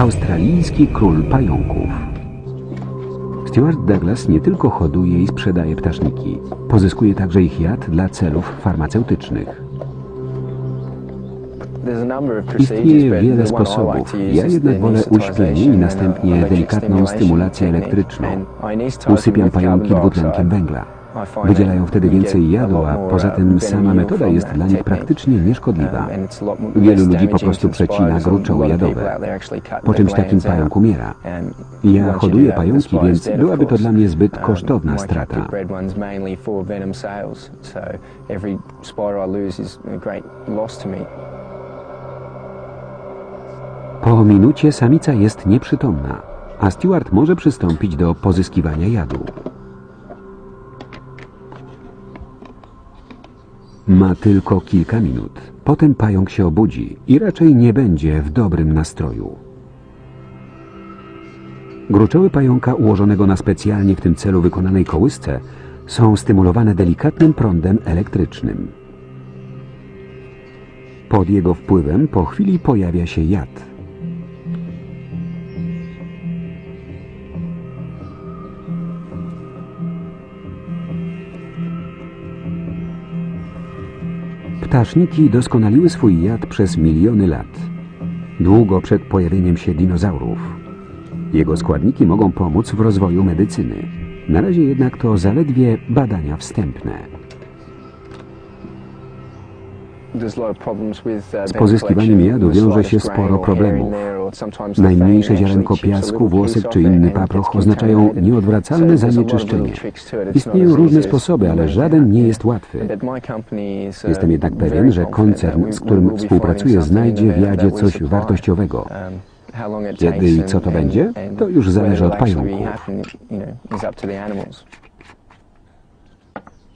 australijski król pająków. Stuart Douglas nie tylko hoduje i sprzedaje ptaszniki, pozyskuje także ich jad dla celów farmaceutycznych. Istnieje wiele sposobów. Ja jednak wolę uśpienie i następnie delikatną stymulację elektryczną. Usypiam pająki dwutlenkiem węgla. Wydzielają wtedy więcej jadu, a poza tym sama metoda jest dla nich praktycznie nieszkodliwa. Wielu ludzi po prostu przecina gruczoły jadowe. Po czymś takim pająk umiera. Ja hoduję pająki, więc byłaby to dla mnie zbyt kosztowna strata. Po minucie samica jest nieprzytomna, a Stewart może przystąpić do pozyskiwania jadu. Ma tylko kilka minut. Potem pająk się obudzi i raczej nie będzie w dobrym nastroju. Gruczoły pająka ułożonego na specjalnie w tym celu wykonanej kołysce są stymulowane delikatnym prądem elektrycznym. Pod jego wpływem po chwili pojawia się jad. Ptaszniki doskonaliły swój jad przez miliony lat, długo przed pojawieniem się dinozaurów. Jego składniki mogą pomóc w rozwoju medycyny. Na razie jednak to zaledwie badania wstępne. Z pozyskiwaniem jadu wiąże się sporo problemów. Najmniejsze ziarenko piasku, włosek czy inny paproch oznaczają nieodwracalne zanieczyszczenie. Istnieją różne sposoby, ale żaden nie jest łatwy. Jestem jednak pewien, że koncern, z którym współpracuję, znajdzie w jadzie coś wartościowego. Kiedy i co to będzie, to już zależy od pająków.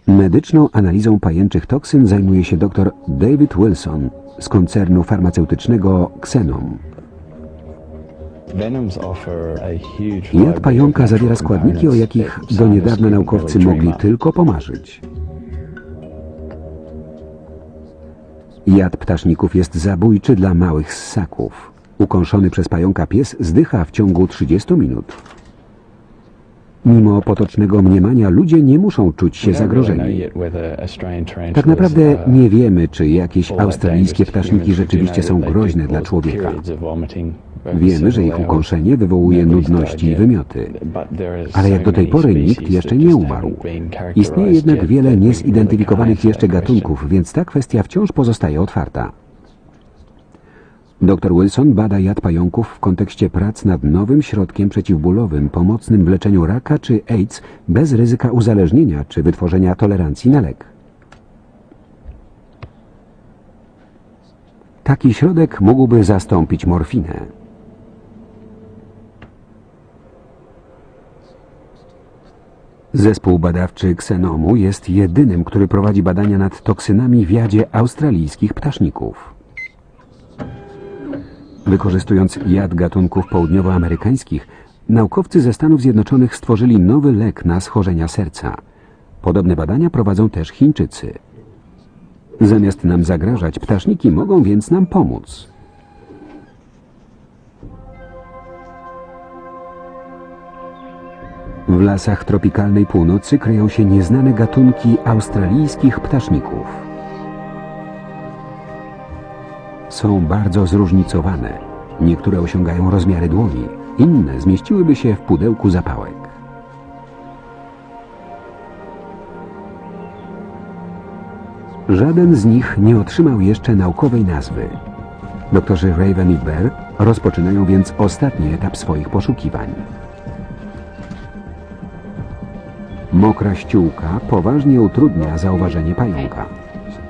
Medyczną analizą pajęczych toksyn zajmuje się dr David Wilson z koncernu farmaceutycznego Xenom. Jad pająka zawiera składniki, o jakich do niedawna naukowcy mogli tylko pomarzyć. Jad ptaszników jest zabójczy dla małych ssaków. Ukąszony przez pająka pies zdycha w ciągu 30 minut. Mimo potocznego mniemania ludzie nie muszą czuć się zagrożeni. Tak naprawdę nie wiemy, czy jakieś australijskie ptaszniki rzeczywiście są groźne dla człowieka. Wiemy, że ich ukąszenie wywołuje nudności i wymioty. Ale jak do tej pory nikt jeszcze nie umarł. Istnieje jednak wiele niezidentyfikowanych jeszcze gatunków, więc ta kwestia wciąż pozostaje otwarta. Dr Wilson bada jad pająków w kontekście prac nad nowym środkiem przeciwbólowym pomocnym w leczeniu raka czy AIDS bez ryzyka uzależnienia czy wytworzenia tolerancji na lek. Taki środek mógłby zastąpić morfinę. Zespół badawczy Xenomu jest jedynym, który prowadzi badania nad toksynami w jadzie australijskich ptaszników. Wykorzystując jad gatunków południowoamerykańskich, naukowcy ze Stanów Zjednoczonych stworzyli nowy lek na schorzenia serca. Podobne badania prowadzą też Chińczycy. Zamiast nam zagrażać, ptaszniki mogą więc nam pomóc. W lasach tropikalnej północy kryją się nieznane gatunki australijskich ptaszników. Są bardzo zróżnicowane. Niektóre osiągają rozmiary dłoni, inne zmieściłyby się w pudełku zapałek. Żaden z nich nie otrzymał jeszcze naukowej nazwy. Doktorzy Raven i Bear rozpoczynają więc ostatni etap swoich poszukiwań. Mokra ściółka poważnie utrudnia zauważenie pająka.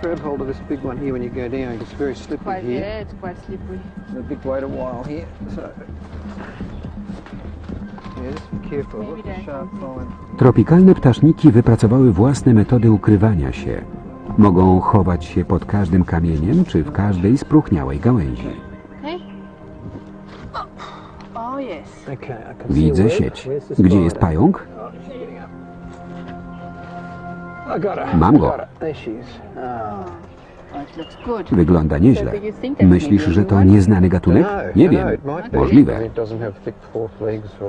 Grab hold of this big one here when you go down. It's very slippery Quite, here. yeah, it's quite slippery. The big wait a while here. So. Tropikalne ptaszniki wypracowały własne metody ukrywania się. Mogą chować się pod każdym kamieniem czy w każdej spróchniałej gałęzi. Oh a Widzę sieć. Gdzie jest pająk? Mam go. Oh. Wygląda nieźle. Myślisz, że to nieznany gatunek? No, Nie wiem. Możliwe.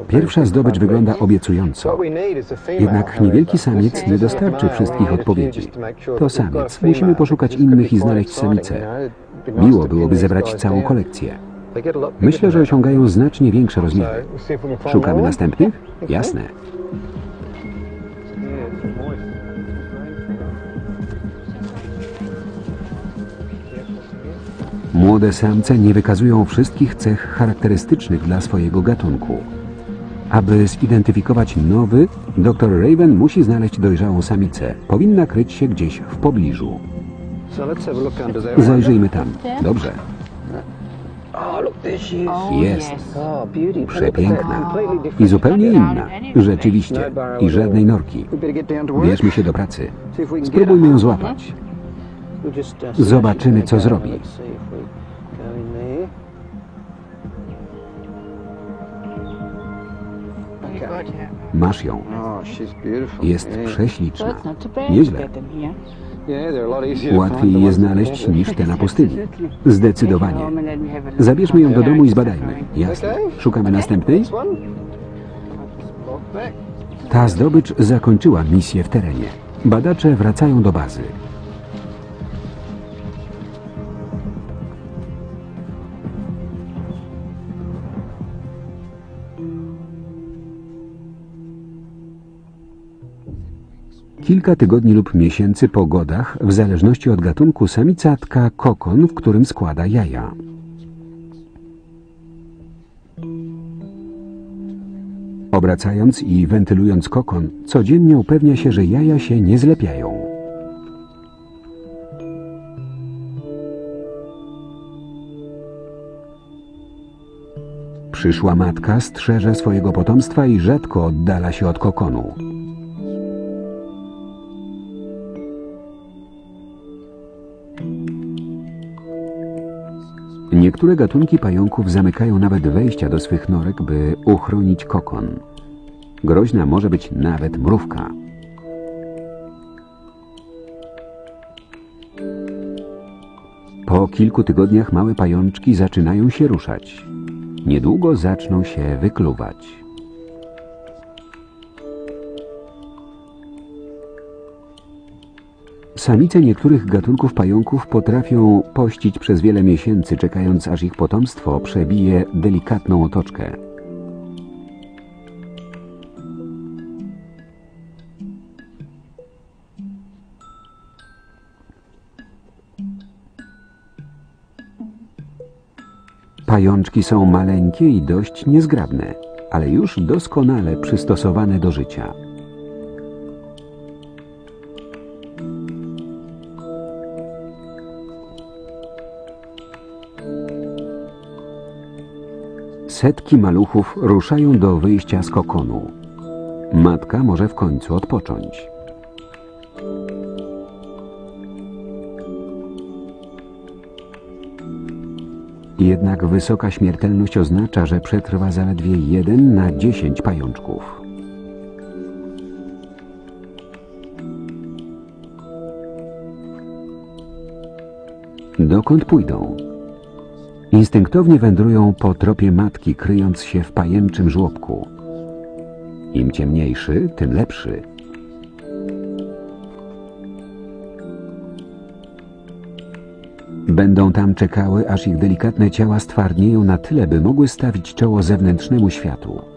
Pierwsza zdobycz wygląda obiecująco. Jednak niewielki samiec nie dostarczy wszystkich odpowiedzi. To samiec. Musimy poszukać innych i znaleźć samicę. Miło byłoby zebrać całą kolekcję. Myślę, że osiągają znacznie większe rozmiary. Szukamy następnych? Jasne. Młode samce nie wykazują wszystkich cech charakterystycznych dla swojego gatunku. Aby zidentyfikować nowy, dr Raven musi znaleźć dojrzałą samicę. Powinna kryć się gdzieś w pobliżu. Zajrzyjmy tam. Dobrze. Jest. Przepiękna. I zupełnie inna. Rzeczywiście. I żadnej norki. Bierzmy się do pracy. Spróbujmy ją złapać. Zobaczymy, co zrobi. Masz ją. Jest prześliczna. Nieźle. Łatwiej je znaleźć niż te na pustyni. Zdecydowanie. Zabierzmy ją do domu i zbadajmy. Jasne. Szukamy następnej? Ta zdobycz zakończyła misję w terenie. Badacze wracają do bazy. Kilka tygodni lub miesięcy po godach, w zależności od gatunku, samica tka kokon, w którym składa jaja. Obracając i wentylując kokon, codziennie upewnia się, że jaja się nie zlepiają. Przyszła matka strzeże swojego potomstwa i rzadko oddala się od kokonu. Niektóre gatunki pająków zamykają nawet wejścia do swych norek, by uchronić kokon. Groźna może być nawet mrówka. Po kilku tygodniach małe pajączki zaczynają się ruszać. Niedługo zaczną się wykluwać. Samice niektórych gatunków pająków potrafią pościć przez wiele miesięcy, czekając aż ich potomstwo przebije delikatną otoczkę. Pajączki są maleńkie i dość niezgrabne, ale już doskonale przystosowane do życia. Setki maluchów ruszają do wyjścia z kokonu. Matka może w końcu odpocząć. Jednak wysoka śmiertelność oznacza, że przetrwa zaledwie jeden na dziesięć pajączków. Dokąd pójdą? Instynktownie wędrują po tropie matki, kryjąc się w pajęczym żłobku. Im ciemniejszy, tym lepszy. Będą tam czekały, aż ich delikatne ciała stwardnieją na tyle, by mogły stawić czoło zewnętrznemu światu.